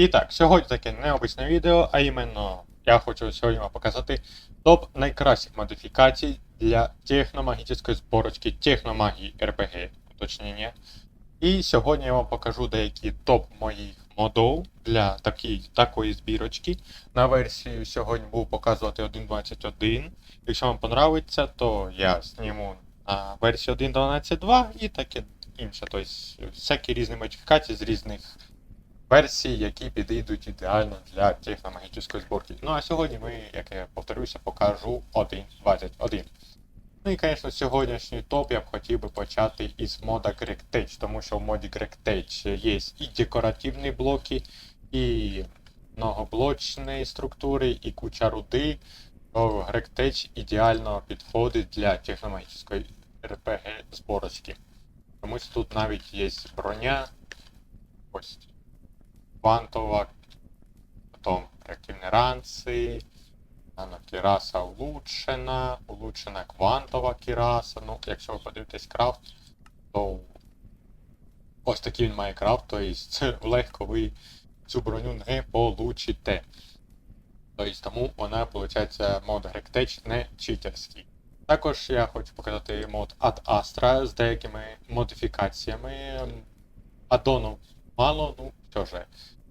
І так, сьогодні таке необичне відео, а іменно я хочу сьогодні вам показати топ найкращих модифікацій для техномагічної зборочки техномагії RPG, уточнення. І сьогодні я вам покажу деякі топ моїх модов для такі, такої збірочки. На версію сьогодні буду показувати 1.21. Якщо вам подобається, то я зніму на версію 1.12.2 і таке інше. Тобто всякі різні модифікації з різних версій, які підійдуть ідеально для техномагічної зборки. Ну а сьогодні ми, як я повторюся, покажу 1.21. Ну і, звісно, сьогоднішній топ я б хотів би почати із мода GregTech, тому що в моді GregTech є і декоративні блоки, і многоблочні структури, і куча руди. То GregTech ідеально підходить для техномагічної RPG зборочки. Тому що тут навіть є броня, ось квантова, потім реактивні ранці, Кіраса улучшена, улучшена квантова кіраса. Ну, якщо ви подивитесь крафт, то ось такий він має крафт, тобто легко ви цю броню не получите. Тобто тому вона, виходить, мод GregTech не читерський. Також я хочу показати мод Ad Astra з деякими модифікаціями. Аддонів мало, ну все же.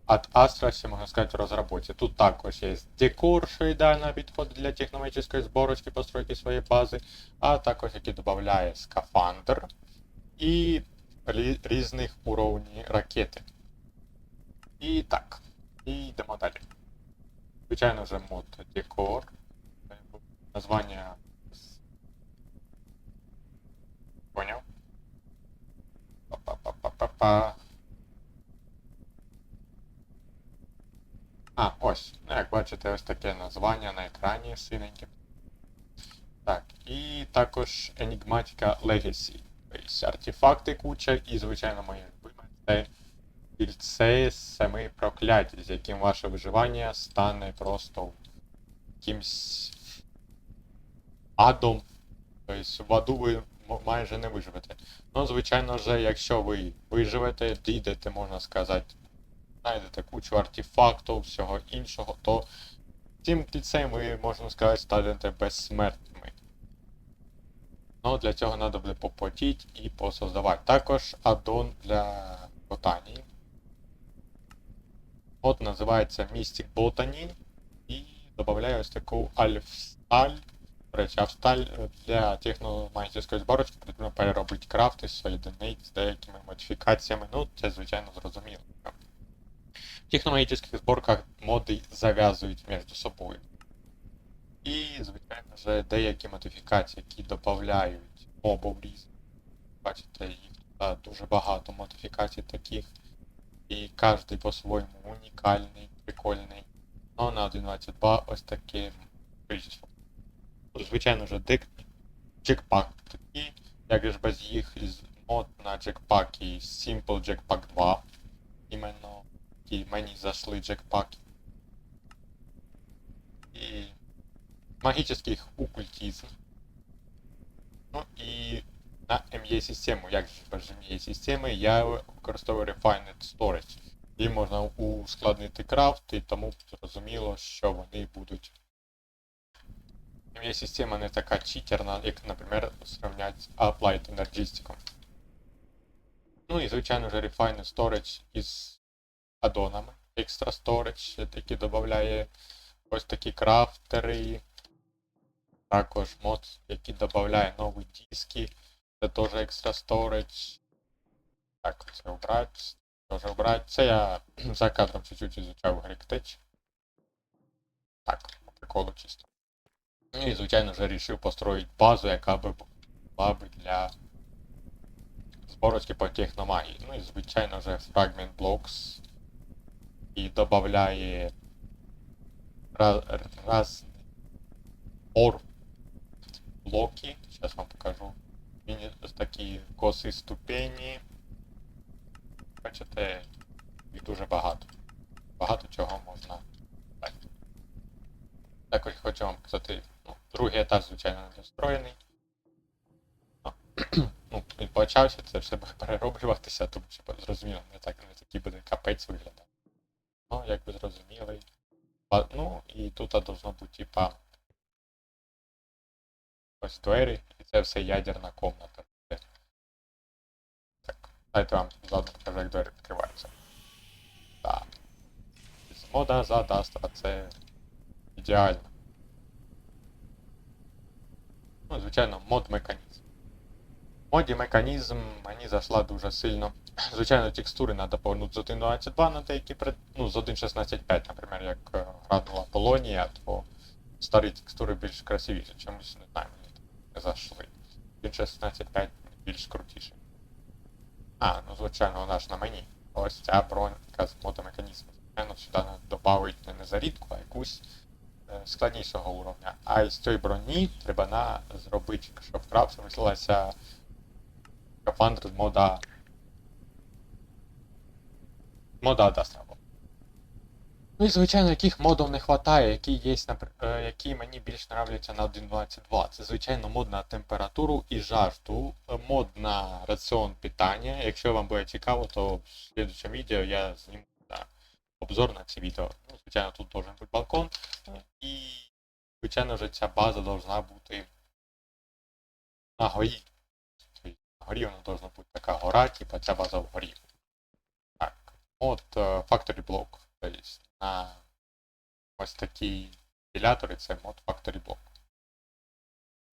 От Astra ще можна сказати в розробці. Тут також є декор, що ідеально підходить для технологічної зборочки, постройки своєї бази, а також який додає скафандр і рі- різних уровнів ракети. І так, і йдемо далі. Звичайно вже мод декор. Названня. Поняв? Па-па-па-па-па. А, ось. Ну, як бачите, ось таке названня на екрані синеньке. Так, і також Enigmatica Legacy. Тобто артефакти куча, і, звичайно, моє любиме це кільце семи проклять, з яким ваше виживання стане просто якимсь адом. Тобто в аду ви майже не виживете. Ну, звичайно ж, якщо ви виживете, дійдете, можна сказати, знайдете кучу артефактів, всього іншого, то цим кільцем ви, можна сказати, станете безсмертними. Ну, для цього треба буде попотіть і посоздавати. Також аддон для ботанії. От називається Mystic Botany і додаю ось таку альфсталь. Речі, альфсталь е, для техномагічної зборочки потрібно переробити крафти, соєдинити з деякими модифікаціями. Ну, це звичайно зрозуміло. В технологічних зборках моди зав'язують між собою. І, звичайно ж, деякі модифікації, які додають мобов різних. Бачите, їх дуже багато модифікацій таких. І кожен по-своєму унікальний, прикольний. Ну, на 1.22 ось таке количество. Звичайно ж, дик джекпак такий, як же без їх мод на джекпак і Simple Jackpack 2. Іменно які мені зайшли джекпаки. І магічних оккультизм. Ну і на ME систему, як же без ME системи, я використовую Refined Storage. І можна ускладнити крафт, і тому зрозуміло, що вони будуть. ME система не така читерна, як, наприклад, сравнять з Applied Energistic. Ну і звичайно вже Refined Storage із аддонами. Extra Storage, який додає ось такі крафтери. Також мод, який додає нові диски. Це теж Extra Storage. Так, це убрати. Теж убрати. Це я за кадром чуть-чуть изучав GregTech. Так, приколу чисто. Ну і звичайно вже вирішив построїти базу, яка би була б для зборочки по техномагії. Ну і звичайно вже Fragment Blocks і додає раз, раз блоки. Сейчас вам покажу. Він такі коси ступені. Бачите, їх дуже багато. Багато чого можна дати. Також хочу вам показати, ну, другий етаж, звичайно, не достроєний. Ну, почався, це все перероблюватися, тому що зрозуміло, не так не такий буде капець виглядати. Ну, як ви зрозуміли. Ну, і тут должно бути, типа. Ось двері, і це все ядерна комната. Так, дайте вам заодно покажу, як двері відкриваються. Так. Мода за Дастра це ідеально. Ну, звичайно, мод механізм. В моді механізм мені зайшла дуже сильно. Звичайно, текстури треба повернути з 1.22 на пред... ну, з 1.16.5, наприклад, як е, гранула Полонія, то старі текстури більш красивіші, чомусь не знаю, мені не зайшли. 1.16.5 більш крутіший. А, ну звичайно, вона ж на мені. Ось ця бронька з мода механізму. Звичайно, сюди додавить не зарідку, а якусь е, складнішого уровня. А із цієї броні треба на зробити, щоб крафт вмістилася скафандр з мода. Мода Дастра. Ну і звичайно, яких модів не вистачає, які є, е, які мені більш нравляться на 1.22. Це звичайно мод на температуру і жажду, е, мод на раціон питання. Якщо вам буде цікаво, то в слідчому відео я зніму да, обзор на це відео. Ну, звичайно, тут должен бути балкон. І, звичайно ж, ця база должна бути на горі. Тобто на горі вона должна бути така гора, типа ця база вгорі. Так, е, Factory Block. Тобто на ось такі вентилятори це мод Factory Block.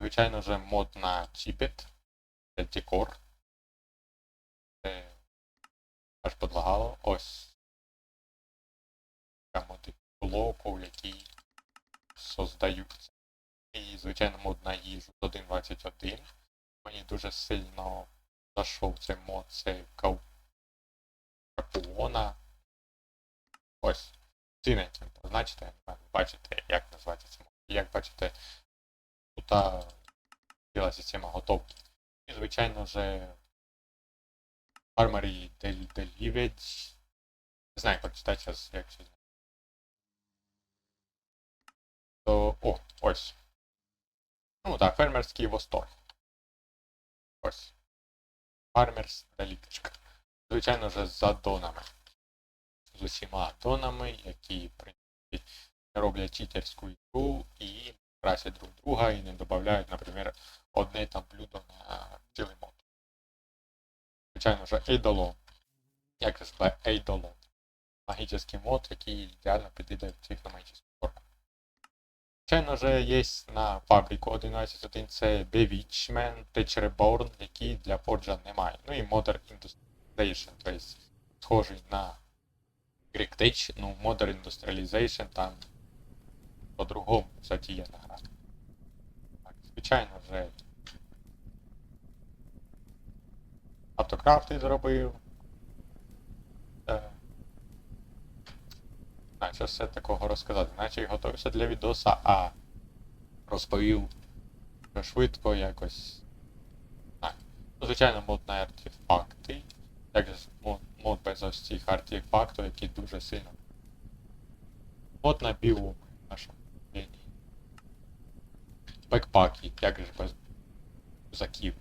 Звичайно ж, мод на Chipit, це Decor. Це аж подлагало. Ось така мод блоків, які создаються. І, звичайно, мод на їжу з 1.21. Мені дуже сильно зайшов цей мод, це Кау- Капуона. Ось. Не знаю, бачите, як називається. Як бачите, тут ціла система готовки. І, звичайно вже Armory Del- Не знаю, прочитати зараз, як це. То, о, ось. Ну так, фермерський восторг. Ось. Фармерс Деліточка. Звичайно вже з аддонами. З усіма аддонами, які, принципі, роблять читерську ігру і красять друг друга і не додають, наприклад, одне там блюдо на цілий мод. Звичайно вже Eidolon. Як це сказати? Eidolon. Магічний мод, який ідеально підійде в психомагічну форму. Звичайно же є на фабрику 11.1 це Bewitchment, Thatcher Reborn, які для Forge немає. Ну і Modern Industrialization, тобто схожий на Greek Tech, ну Modern Industrialization там по-другому задіяна гра. Так, звичайно вже автокрафти зробив. Е, що все такого розказати. Наче й готувався для відоса, а розповів швидко якось. Так. Ну, звичайно, мод на артефакти. Як мод, без ось цих артефактів, які дуже сильно. Мод на біоми нашому лінії. Бекпаки, як же без заків.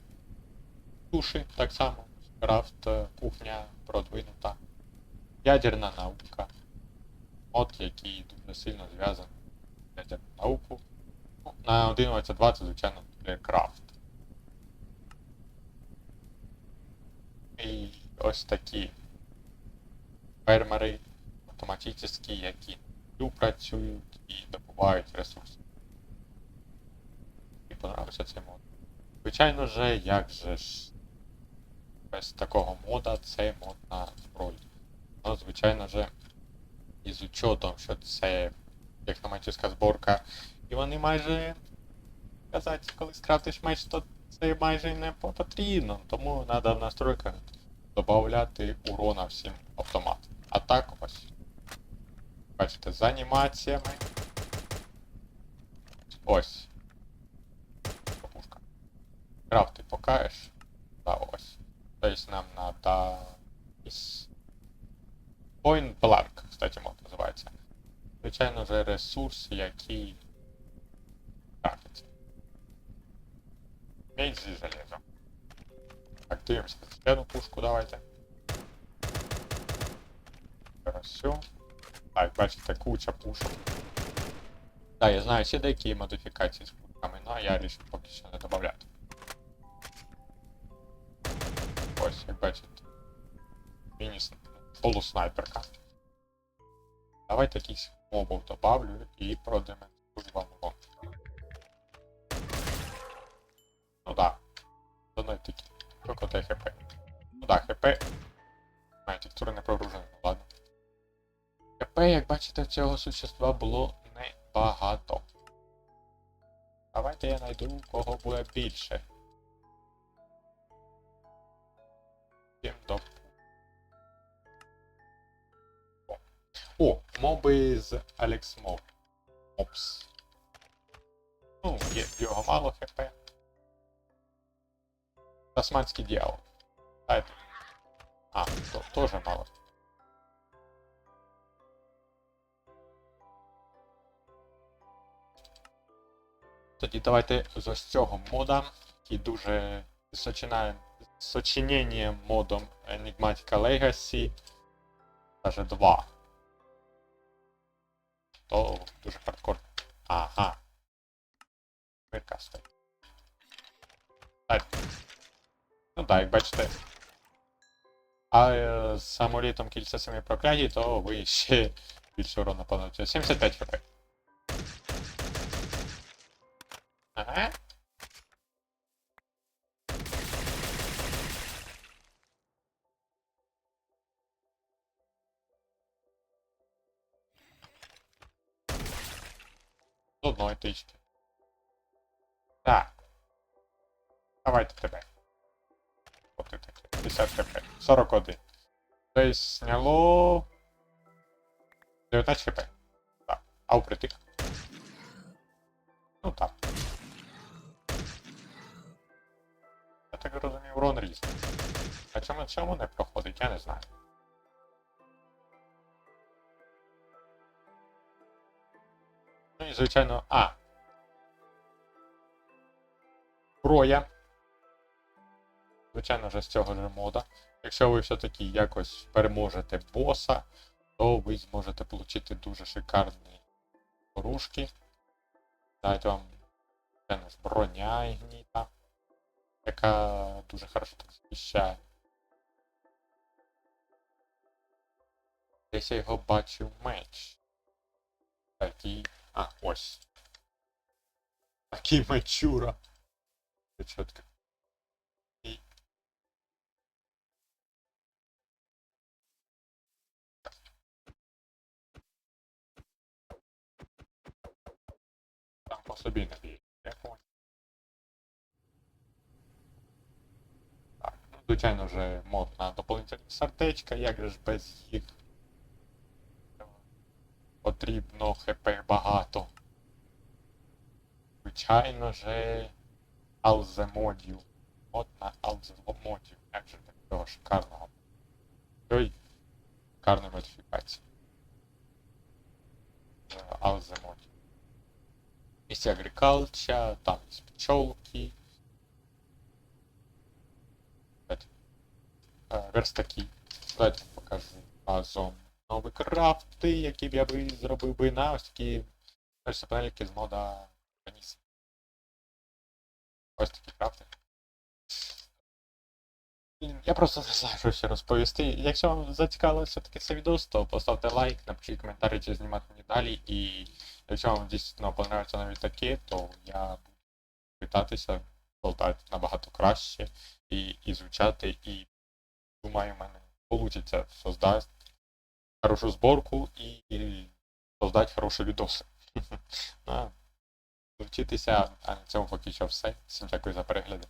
Туші так само. Крафт, е, кухня продвинута. Ядерна наука мод, який дуже сильно зв'язаний з ядерною наукою. Ну, на 11.2 це, звичайно, Крафт. Ось такі фермери автоматичні, які тут працюють і добувають ресурси. І понравився цей мод. Звичайно же, як же ж без такого мода це мод на зброю. Ну, звичайно же, із учетом, що це техноматична зборка, і вони майже казати, коли скрафтиш меч, то це майже не потрібно, тому треба в настройках додати урона всім автоматам. А так ось. Бачите, з анімаціями. Ось. Пушка. Крафти покаєш. Да, ось. Тобто нам надо Point Blank, кстати, мод називається. Звичайно вже ресурс, який крафтиться. Медь зі железом. Так, дивимося ще одну пушку давайте. Все. Так, бачите, куча пушок. Так, я знаю ще деякі модифікації з пушками, але я вирішив поки що не додавати. Ось, як бачите. Міні полуснайперка. Давайте якийсь мобов добавлю і продемонструю вам Тільки те хп. Ну да, хп. А, текстури не прогружені, ну ладно. ХП, як бачите, в цього существа було небагато. Давайте я знайду, у кого буде більше. Чим до... О, моби з Алекс Моб. Опс. Ну, є, його мало хп. Тасманський дьявол. Дайте. А, то, тоже мало. Тоді давайте з ось цього мода, який дуже сочинає сочиненням модом Enigmatica Legacy, даже 2. То дуже хардкор. Ага. Мирка стоїть. Ну так, як бачите. А е, з самолітом кільця самі прокляті, то ви ще більше урона понадобиться. 75 хп. Ага. З одної тички. Так. Давайте тебе. От ти таке. 50 хп. 41. Десь сняло. 19 хп. Так. А упритик. Ну так. Я так розумію, урон різний. А чому чому не проходить, я не знаю. Ну і звичайно. А. Зброя. Звичайно вже з цього ж мода. Якщо ви все-таки якось переможете боса, то ви зможете отримати дуже шикарні порушки. Дайте вам звичайно ж, броня гніта, яка дуже хорошо так захищає. Десь я його бачив меч. Такий. А, ось. Такий мечура. Чітко. І... Там по собі не бій. Так, ну, звичайно вже мод на доповнительні сартечка, як же ж без їх. Потрібно хп багато. Звичайно же Алземодів. От на Алземодів. Як же такого шикарного. Ой, шикарна модифікація. Алземодів. Есть агрикалча, там есть пчелки. Е, Верстаки. Давайте покажу разом нові крафти, які б я би зробив би на ось такі панельки з мода Ваніс. Ось такі крафти. Я просто не знаю, що ще розповісти. Якщо вам зацікавило все-таки це відео, то поставте лайк, напишіть коментарі, чи знімати мені далі. І якщо вам дійсно подобається навіть таке, то я буду питатися, болтати набагато краще і, звучати, і думаю, в мене вийде создати хорошу зборку і, создати хороші відоси. Вчитися, а на цьому поки що все. Всім дякую за перегляди.